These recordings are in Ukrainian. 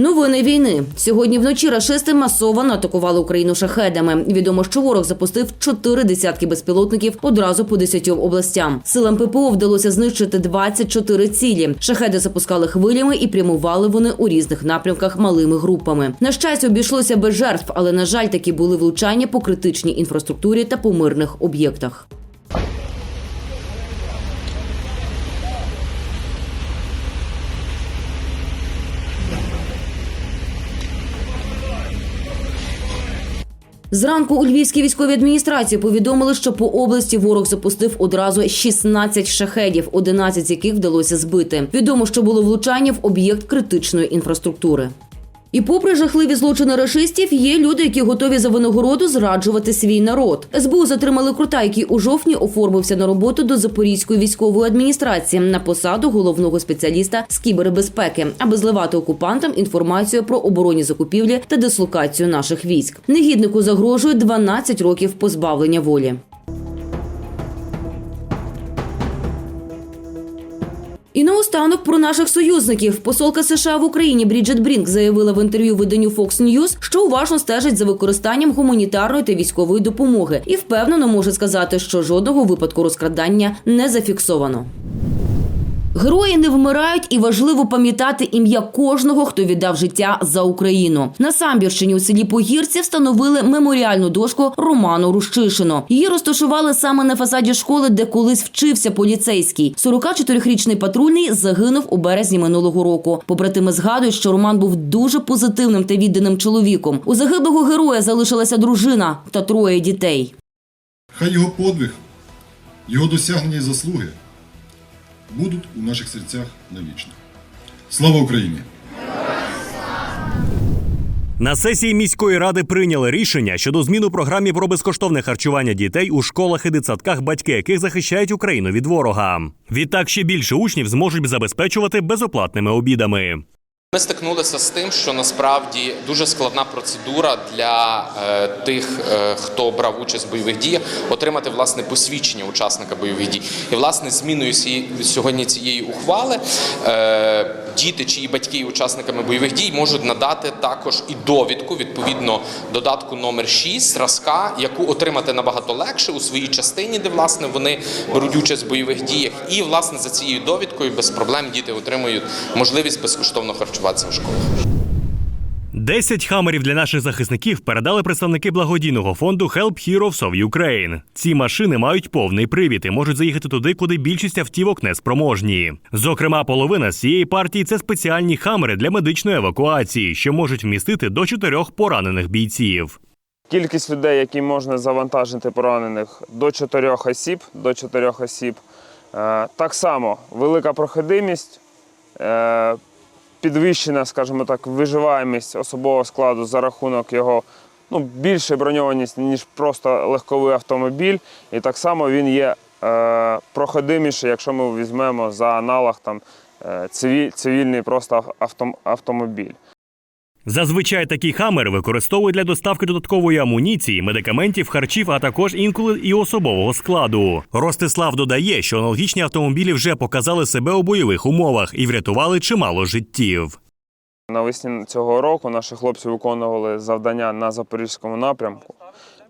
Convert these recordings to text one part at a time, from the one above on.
Новини війни сьогодні вночі рашисти масово атакували Україну шахедами. Відомо, що ворог запустив чотири десятки безпілотників одразу по десятьом областям. Силам ППО вдалося знищити 24 цілі. Шахеди запускали хвилями і прямували вони у різних напрямках малими групами. На щастя, обійшлося без жертв, але на жаль, такі були влучання по критичній інфраструктурі та по мирних об'єктах. Зранку у Львівській військовій адміністрації повідомили, що по області ворог запустив одразу 16 шахедів, 11 з яких вдалося збити. Відомо, що було влучання в об'єкт критичної інфраструктури. І попри жахливі злочини рашистів, є люди, які готові за винагороду зраджувати свій народ. СБУ затримали крута, який у жовтні оформився на роботу до Запорізької військової адміністрації на посаду головного спеціаліста з кібербезпеки, аби зливати окупантам інформацію про оборонні закупівлі та дислокацію наших військ. Негіднику загрожує 12 років позбавлення волі. І наостанок про наших союзників. Посолка США в Україні Бріджет Брінк заявила в інтерв'ю виданню Fox News, що уважно стежить за використанням гуманітарної та військової допомоги, і впевнено може сказати, що жодного випадку розкрадання не зафіксовано. Герої не вмирають, і важливо пам'ятати ім'я кожного, хто віддав життя за Україну. На Самбірщині у селі Погірці встановили меморіальну дошку Роману Рущишину. Її розташували саме на фасаді школи, де колись вчився поліцейський. 44-річний патрульний загинув у березні минулого року. Побратими згадують, що Роман був дуже позитивним та відданим чоловіком. У загиблого героя залишилася дружина та троє дітей. Хай його подвиг, його досягнення і заслуги будуть у наших серцях навічно. Слава Україні! На сесії міської ради прийняли рішення щодо змін у програмі про безкоштовне харчування дітей у школах і дитсадках, батьки яких захищають Україну від ворога. Відтак ще більше учнів зможуть забезпечувати безоплатними обідами. Ми стикнулися з тим, що насправді дуже складна процедура для е, тих, е, хто брав участь в бойових діях, отримати власне посвідчення учасника бойових дій. І власне зміною сьогодні цієї ухвали е, діти, чиї батьки учасниками бойових дій, можуть надати також і довідку відповідно додатку номер 6 зразка, яку отримати набагато легше у своїй частині, де власне вони беруть участь в бойових діях. І власне за цією довідкою без проблем діти отримують можливість безкоштовно харчуватися в школах. Десять хамерів для наших захисників передали представники благодійного фонду Help Heroes of Ukraine. Ці машини мають повний привід і можуть заїхати туди, куди більшість автівок не спроможні. Зокрема, половина з цієї партії це спеціальні хамери для медичної евакуації, що можуть вмістити до чотирьох поранених бійців. Кількість людей, які можна завантажити поранених до 4 осіб. До 4 осіб. Е, Так само велика проходимість, е, підвищена, скажімо так, виживаємість особового складу за рахунок його ну, більше броньованість, ніж просто легковий автомобіль. І так само він є е, проходиміший, якщо ми візьмемо за аналог там, е, цивіль- цивільний просто автом, автомобіль. Зазвичай такі хамери використовують для доставки додаткової амуніції, медикаментів, харчів, а також інколи і особового складу. Ростислав додає, що аналогічні автомобілі вже показали себе у бойових умовах і врятували чимало життів. Навесні цього року наші хлопці виконували завдання на запорізькому напрямку.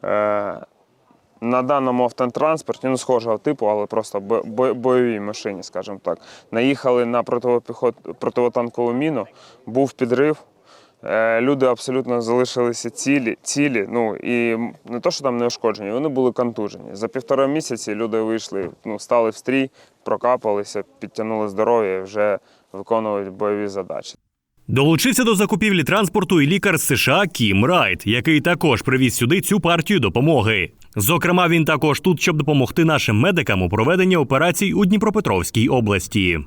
Е, На даному автотранспорті, ну схожого типу, але просто бо- бо- бойовій машині, скажімо так. Наїхали на противопіхот- противотанкову міну, був підрив. Е, Люди абсолютно залишилися цілі, цілі, ну і не то, що там не ушкоджені, вони були контужені. За півтора місяці люди вийшли, ну, стали в стрій, прокапалися, підтягнули здоров'я і вже виконують бойові задачі. Долучився до закупівлі транспорту і лікар з США Кім Райт, який також привіз сюди цю партію допомоги. Зокрема, він також тут, щоб допомогти нашим медикам у проведенні операцій у Дніпропетровській області.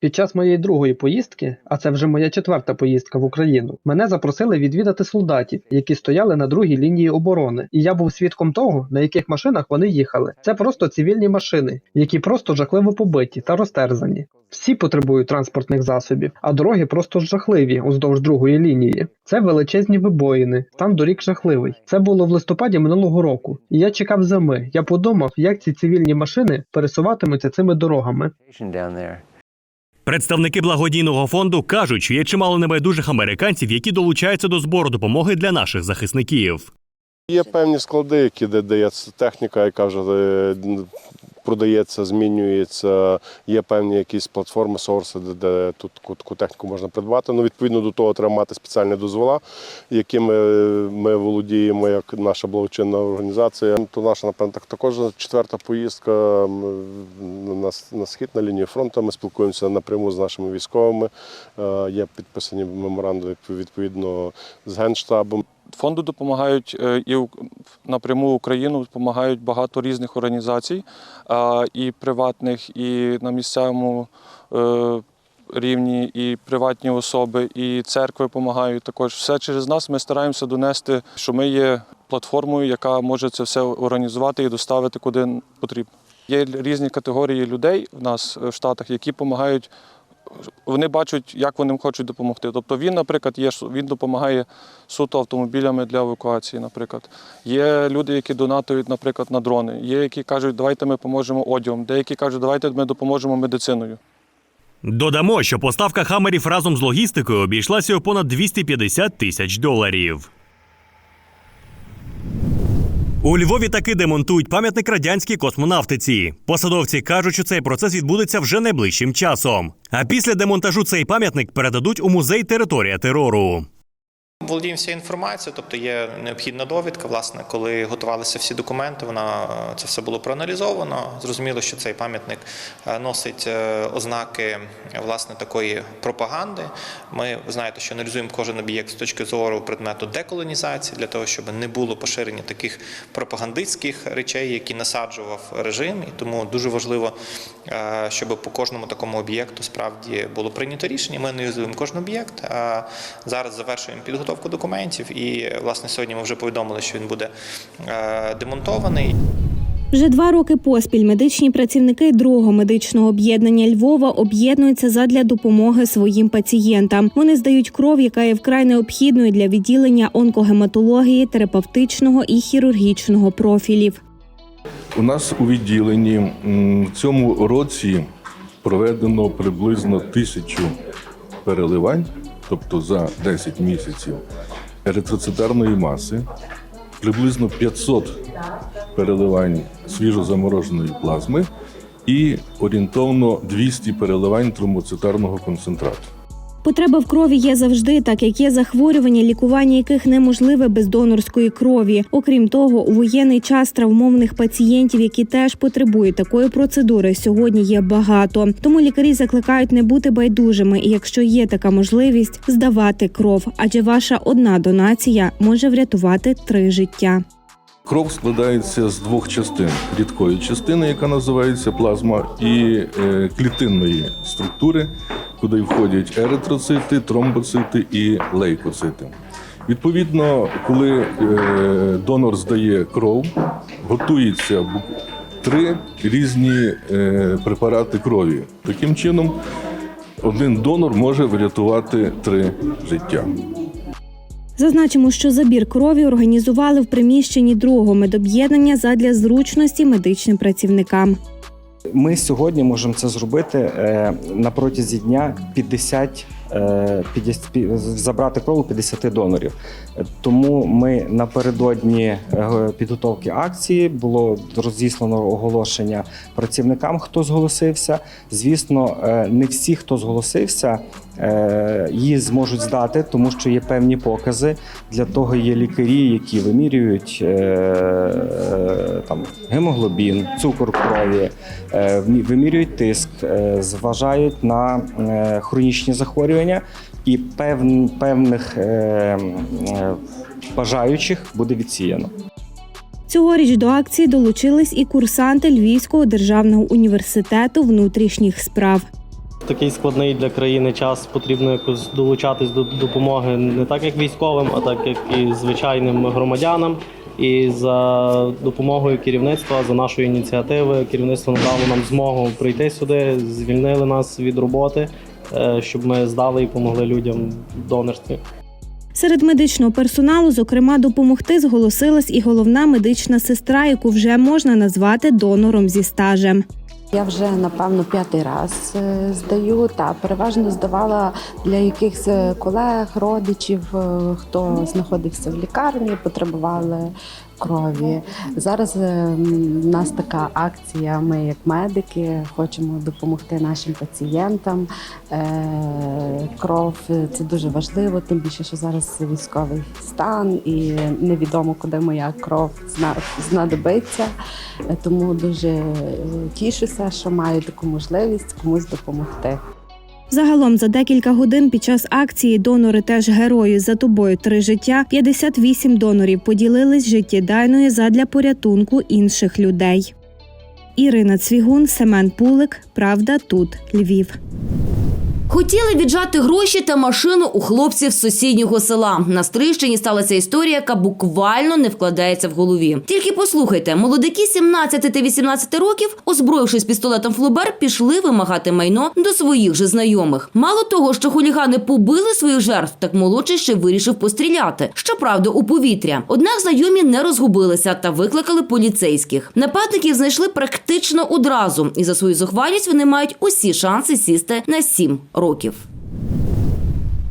Під час моєї другої поїздки, а це вже моя четверта поїздка в Україну, мене запросили відвідати солдатів, які стояли на другій лінії оборони, і я був свідком того, на яких машинах вони їхали. Це просто цивільні машини, які просто жахливо побиті та розтерзані. Всі потребують транспортних засобів, а дороги просто жахливі уздовж другої лінії. Це величезні вибоїни, стан доріг жахливий. Це було в листопаді минулого року, і я чекав зими. Я подумав, як ці цивільні машини пересуватимуться цими дорогами. Представники благодійного фонду кажуть, що є чимало небайдужих американців, які долучаються до збору допомоги для наших захисників. Є певні склади, які де дається техніка, яка вже е, продається, змінюється. Є певні якісь платформи, сорси, де, де тут таку, техніку можна придбати. Ну, відповідно до того, треба мати спеціальні дозвола, якими ми володіємо як наша благочинна організація. То наша, напевно, так також четверта поїздка на, на схід на лінію фронту. Ми спілкуємося напряму з нашими військовими. Е, Є підписані меморандуми відповідно з генштабом. Фонду допомагають е, і напряму Україну допомагають багато різних організацій, і приватних, і на місцевому е, рівні, і приватні особи, і церкви допомагають також. Все через нас ми стараємося донести, що ми є платформою, яка може це все організувати і доставити куди потрібно. Є різні категорії людей в нас е, в Штатах, які допомагають. Вони бачать, як вони хочуть допомогти. Тобто він, наприклад, є він допомагає суто автомобілями для евакуації. Наприклад, є люди, які донатують, наприклад, на дрони. Є які кажуть, давайте ми поможемо одягом. Деякі кажуть, давайте ми допоможемо медициною. Додамо, що поставка хамерів разом з логістикою обійшлася у понад 250 тисяч доларів. У Львові таки демонтують пам'ятник радянській космонавтиці. Посадовці кажуть, що цей процес відбудеться вже найближчим часом. А після демонтажу цей пам'ятник передадуть у музей Територія терору. Володіємо всією інформацією, тобто є необхідна довідка. Власне, коли готувалися всі документи, вона це все було проаналізовано. Зрозуміло, що цей пам'ятник е, носить е, ознаки власне такої пропаганди. Ми знаєте, що аналізуємо кожен об'єкт з точки зору предмету деколонізації для того, щоб не було поширення таких пропагандистських речей, які насаджував режим. І тому дуже важливо, е, щоб по кожному такому об'єкту справді було прийнято рішення. Ми аналізуємо кожен об'єкт. а Зараз завершуємо підготовку документів, і власне сьогодні ми вже повідомили, що він буде е, демонтований. Вже два роки поспіль медичні працівники другого медичного об'єднання Львова об'єднуються задля допомоги своїм пацієнтам. Вони здають кров, яка є вкрай необхідною для відділення онкогематології, терапевтичного і хірургічного профілів. У нас у відділенні в цьому році проведено приблизно тисячу переливань, тобто за 10 місяців еритроцитарної маси, приблизно 500 переливань свіжозамороженої плазми і орієнтовно 200 переливань тромбоцитарного концентрату. Потреба в крові є завжди, так як є захворювання, лікування яких неможливе без донорської крові. Окрім того, у воєнний час травмованих пацієнтів, які теж потребують такої процедури, сьогодні є багато. Тому лікарі закликають не бути байдужими, і якщо є така можливість, здавати кров, адже ваша одна донація може врятувати три життя. Кров складається з двох частин: рідкої частини, яка називається плазма, і е, клітинної структури, куди входять еритроцити, тромбоцити і лейкоцити. Відповідно, коли е, донор здає кров, готується три різні е, препарати крові. Таким чином, один донор може врятувати три життя. Зазначимо, що забір крові організували в приміщенні другого медоб'єднання задля зручності медичним працівникам. Ми сьогодні можемо це зробити е, на протязі дня 50, е, 50 пі- забрати кров у 50 донорів. Е, Тому ми напередодні е, підготовки акції було розіслано оголошення працівникам, хто зголосився. Звісно, е, не всі, хто зголосився, е, її зможуть здати, тому що є певні покази. Для того є лікарі, які вимірюють е, е, там гемоглобін, цукор крові, е, вимірюють тиск, е, зважають на е, хронічні захворювання і певн, певних е, е, бажаючих буде відсіяно. Цьогоріч до акції долучились і курсанти Львівського державного університету внутрішніх справ. такий складний для країни час потрібно якось долучатись до допомоги не так як військовим, а так як і звичайним громадянам. І за допомогою керівництва, за нашої ініціативи, керівництво надало нам змогу прийти сюди, звільнили нас від роботи, щоб ми здали і допомогли людям в донорстві. Серед медичного персоналу, зокрема, допомогти зголосилась і головна медична сестра, яку вже можна назвати донором зі стажем. Я вже напевно п'ятий раз е, здаю та переважно здавала для якихось е, колег, родичів, е, хто знаходився в лікарні, потребували крові. Зараз е, м, в нас така акція. Ми, як медики, хочемо допомогти нашим пацієнтам. Е, Кров е, це дуже важливо, тим більше, що зараз військовий стан і невідомо, куди моя кров знадобиться. Е, Тому дуже е, тішуся, що маю таку можливість комусь допомогти. Загалом за декілька годин під час акції донори теж герої за тобою три життя. 58 донорів поділились життєдайною задля порятунку інших людей. Ірина Цвігун, Семен Пулик. Правда, тут Львів. Хотіли віджати гроші та машину у хлопців з сусіднього села. На Стрищині сталася історія, яка буквально не вкладається в голові. Тільки послухайте, молодики 17 та 18 років, озброївшись пістолетом Флубер, пішли вимагати майно до своїх же знайомих. Мало того, що хулігани побили своїх жертв, так молодший ще вирішив постріляти. Щоправда, у повітря. Однак знайомі не розгубилися та викликали поліцейських. Нападників знайшли практично одразу, і за свою зухвалість вони мають усі шанси сісти на 7 років років.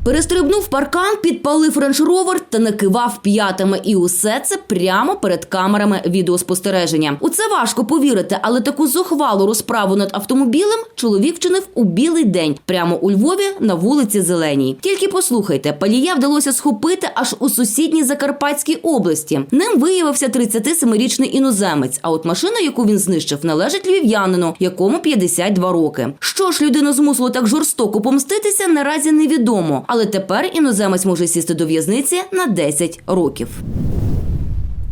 Перестрибнув паркан, підпалив рейндж-ровер та накивав п'ятами. І усе це прямо перед камерами відеоспостереження. У це важко повірити, але таку зухвалу розправу над автомобілем чоловік вчинив у білий день, прямо у Львові на вулиці Зеленій. Тільки послухайте, палія вдалося схопити аж у сусідній Закарпатській області. Ним виявився 37-річний іноземець. А от машина, яку він знищив, належить львів'янину, якому 52 роки. Що ж людину змусило так жорстоко помститися, наразі невідомо. Але тепер іноземець може сісти до в'язниці на 10 років.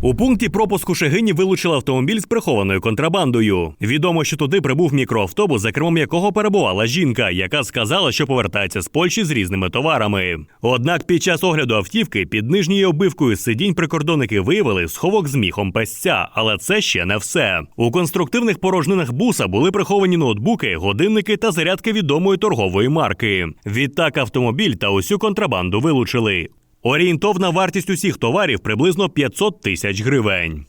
У пункті пропуску Шегині вилучили автомобіль з прихованою контрабандою. Відомо, що туди прибув мікроавтобус, за кермом якого перебувала жінка, яка сказала, що повертається з Польщі з різними товарами. Однак під час огляду автівки під нижньою оббивкою сидінь прикордонники виявили сховок з міхом песця, але це ще не все. У конструктивних порожнинах буса були приховані ноутбуки, годинники та зарядки відомої торгової марки. Відтак автомобіль та усю контрабанду вилучили. Орієнтовна вартість усіх товарів приблизно 500 тисяч гривень.